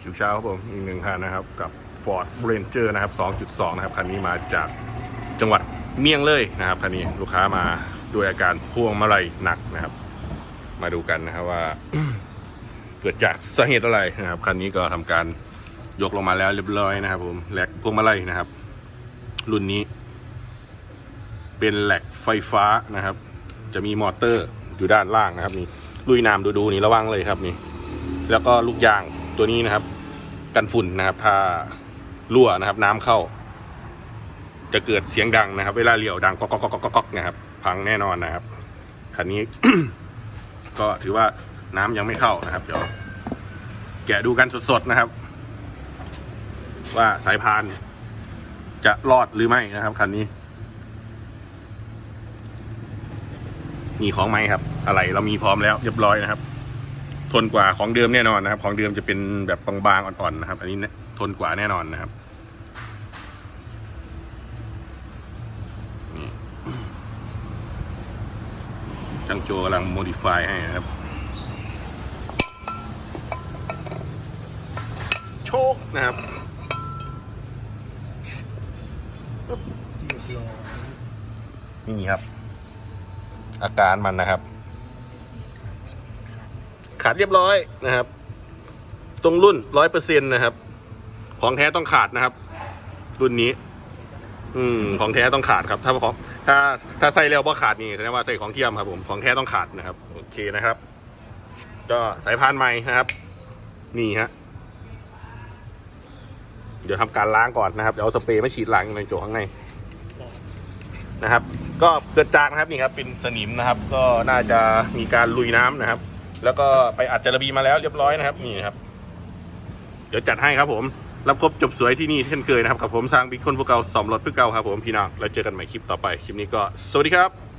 ชิวเช้าครับผมอีกหนึ่งคันนะครับ กับ Ford Ranger นะครับ 2.2 นะครับ คันนี้มาจากจังหวัดเมียงเลยนะครับคันนี้ลูกค้ามาด้วยอาการพ่วงมาลัยหนักนะครับ มาดูกันนะครับว่า เกิดจากสาเหตุอะไรนะครับคันนี้ก็ทำการยกลงมาแล้วเรียบร้อยนะครับ ผมแหลกพวงมาลัยนะครับ รุ่นนี้ เป็นแหลกไฟฟ้านะครับ จะมีมอเตอร์อยู่ด้านล่างนะครับนี่ลุยน้ำดูดูๆนี่ระวังเลยครับนี่ แล้วก็ลูกยาง ตัวนี้นะครับ กันฝุ่นนะครับ ถ้ารั่วนะครับ น้ำเข้า จะเกิดเสียงดังนะครับ เวลาเลี้ยวดังก๊อกก๊อกก๊อกก๊อกก๊อกนะครับ พังแน่นอนนะครับคันนี้ ก็ถือว่าน้ำยังไม่เข้านะครับ เดี๋ยว แกะดูกันสดๆนะครับ ว่าสายพานจะรอดหรือไม่นะครับคันนี้ มีของไหมครับ อะไรเรามีพร้อมแล้วเรียบร้อยนะครับ ทนกว่าของเดิมแน่นอนนะครับ ของเดิมจะเป็นแบบบางๆอ่อนๆนะครับ อันนี้เนี่ยทนกว่าแน่นอนนะครับนี่จังโจกำลังโมดิฟายให้นะครับ โชคนะครับนี่ครับ อาการมันนะครับ ขาดเรียบร้อยนะครับ ตรงรุ่นร้อยเปอร์เซ็นต์นะครับ ของแท้ต้องขาดนะครับ รุ่นนี้ อืม ของแท้ต้องขาดครับ ถ้าของถ้าถ้าใส่แล้วบ่ขาดนี่แสดงว่าใส่ของเทียมครับผมของแท้ต้องขาดนะครับ โอเคนะครับ ก็สายพานใหม่นะครับ นี่ฮะเดี๋ยวทำการล้างก่อนนะครับเดี๋ยวเอาสเปรย์มาฉีดล้างในโจข้างในนะครับ ก็เกิดจากนะครับนี่ครับเป็นสนิมนะครับ ก็น่าจะมีการลุยน้ำนะครับ แล้วก็ไปอัดจารบีมาแล้วเรียบร้อยนะครับนี่ครับ เดี๋ยวจัดให้ครับผมรับครบจบสวยที่นี่เช่นเคยนะครับกับผมสร้างบิ๊กคนพวกเก่าสอมรถเพื่อเก่าครับผมพี่น้องแล้วเจอกันใหม่คลิปต่อไปคลิปนี้ก็สวัสดีครับ